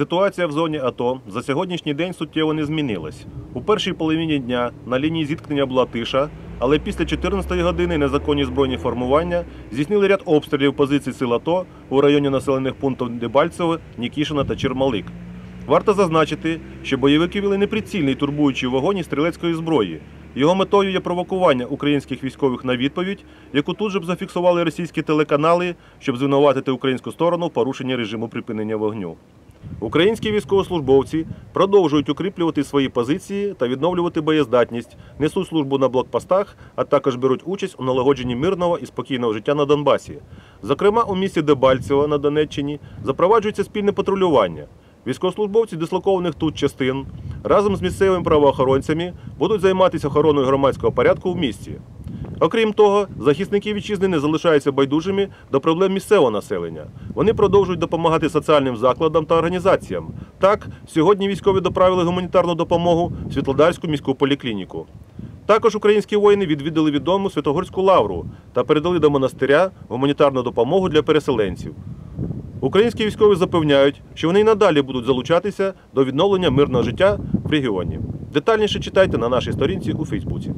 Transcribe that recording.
Ситуація в зоні АТО за сьогоднішній день суттєво не змінилась. У першій половині дня на лінії зіткнення була тиша, але після 14-ї години незаконні збройні формування здійснили ряд обстрілів позицій сил АТО у районі населених пунктів Дебальцеве, Нікішина та Чермалик. Варто зазначити, що бойовики вели неприцільний турбуючий вогонь із стрілецької зброї. Його метою є провокування українських військових на відповідь, яку тут же б зафіксували російські телеканали, щоб звинуватити українську сторону в порушенні режиму припинення вогню. Українські військовослужбовці продовжують укріплювати свої позиції та відновлювати боєздатність, несуть службу на блокпостах, а також беруть участь у налагодженні мирного і спокійного життя на Донбасі. Зокрема, у місті Дебальцево на Донеччині запроваджується спільне патрулювання. Військовослужбовці дислокованих тут частин разом з місцевими правоохоронцями будуть займатися охороною громадського порядку в місті. Окрім того, захисники вітчизни не залишаються байдужими до проблем місцевого населення. Вони продовжують допомагати соціальним закладам та організаціям. Так, сьогодні військові доправили гуманітарну допомогу в Світлодарську міську поліклініку. Також українські воїни відвідали відому Святогорську лавру та передали до монастиря гуманітарну допомогу для переселенців. Українські військові запевняють, що вони й надалі будуть залучатися до відновлення мирного життя в регіоні. Детальніше читайте на нашій сторінці у Фейсбуці.